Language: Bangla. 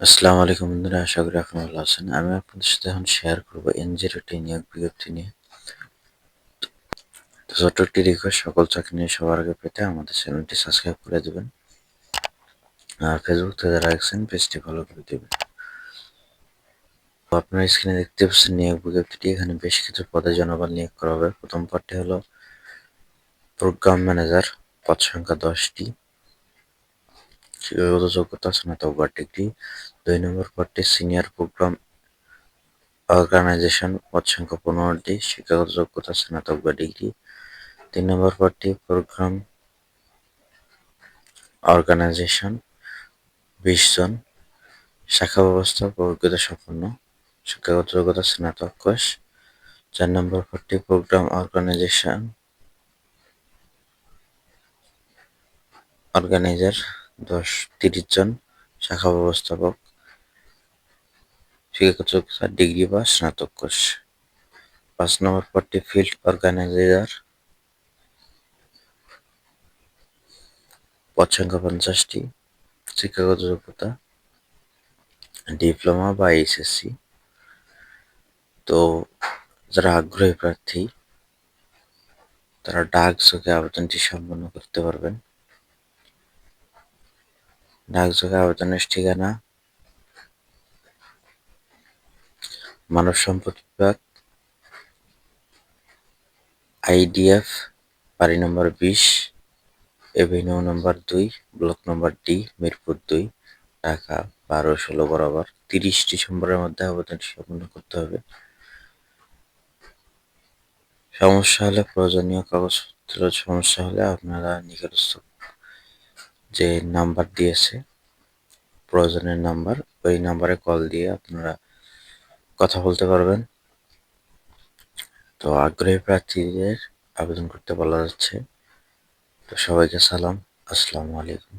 আসসালামু আলাইকুম বন্ধুরা, আশা করি আপনি ভালো আছেন। আমি আপনাদের সাথে এখন শেয়ার করব এন জিরো টি নিয়োগ বিজ্ঞপ্তি নিয়ে। তো ছোট্ট একটি রিকোয়েস্ট সকল চাকরি নিয়ে সবার আগে পেতে আমাদের চ্যানেলটি সাবস্ক্রাইব করে দেবেন। আর ফেসবুক থেকে যারা দেখছেন পেজটি ফলো করে দেবেন। আপনার স্ক্রিনে দেখতে পাচ্ছেন নিয়োগ বিজ্ঞপ্তিটি। এখানে বেশ কিছু পদে জনবল নিয়োগ করা হবে। প্রথম পদটি হলো প্রোগ্রাম ম্যানেজার পদ সংখ্যা দশটি। শিক্ষাগত যোগ্যতা স্নাতক বা ডিগ্রি। দুই নম্বর পদটি সিনিয়র প্রোগ্রাম অর্গানাইজেশন পদ সংখ্যা পনেরোটি শিক্ষাগত যোগ্যতা স্নাতক বা ডিগ্রি। তিন নম্বর পদটি প্রোগ্রাম অর্গানাইজেশন বিশ জন। শাখা ব্যবস্থা অভিজ্ঞতা সম্পন্ন শিক্ষাগত যোগ্যতা স্নাতক কোষ চার নম্বর পদটি প্রোগ্রাম অর্গানাইজেশন অর্গানাইজার দশ তিরিশ জন শাখা ব্যবস্থাপক যোগ্যতা ডিগ্রি বা স্নাতক কোর্স। পাঁচ নম্বর পদটি ফিল্ড অর্গানাইজার পদ সংখ্যা পঞ্চাশটি শিক্ষাগত যোগ্যতা ডিপ্লোমা বা এইচএসসি তো যারা আগ্রহী প্রার্থী, তারা ডাক চোখে আবেদনটি সম্পন্ন করতে পারবেন। ডাকযোগে আবেদনের ঠিকানা। মানব সম্পদ বিভাগ। আইডিএফ বাড়ি নম্বর বিশ, এভিনিউ নম্বর দুই, ব্লক নম্বর ডি, মিরপুর দুই, ঢাকা বারো ষোলো বরাবর। তিরিশ ডিসেম্বরের মধ্যে আবেদনটি সম্পন্ন করতে হবে। সমস্যা হলে প্রয়োজনীয় কাগজপত্র সমস্যা হলে আপনারা নিকটস্থ যে নাম্বার দিয়েছে, প্রয়োজনের নাম্বার, ওই নাম্বারে কল দিয়ে আপনারা কথা বলতে পারবেন। তো আগ্রহী প্রার্থীদের আবেদন করতে বলা যাচ্ছে। তো সবাইকে সালাম, আসসালামু আলাইকুম।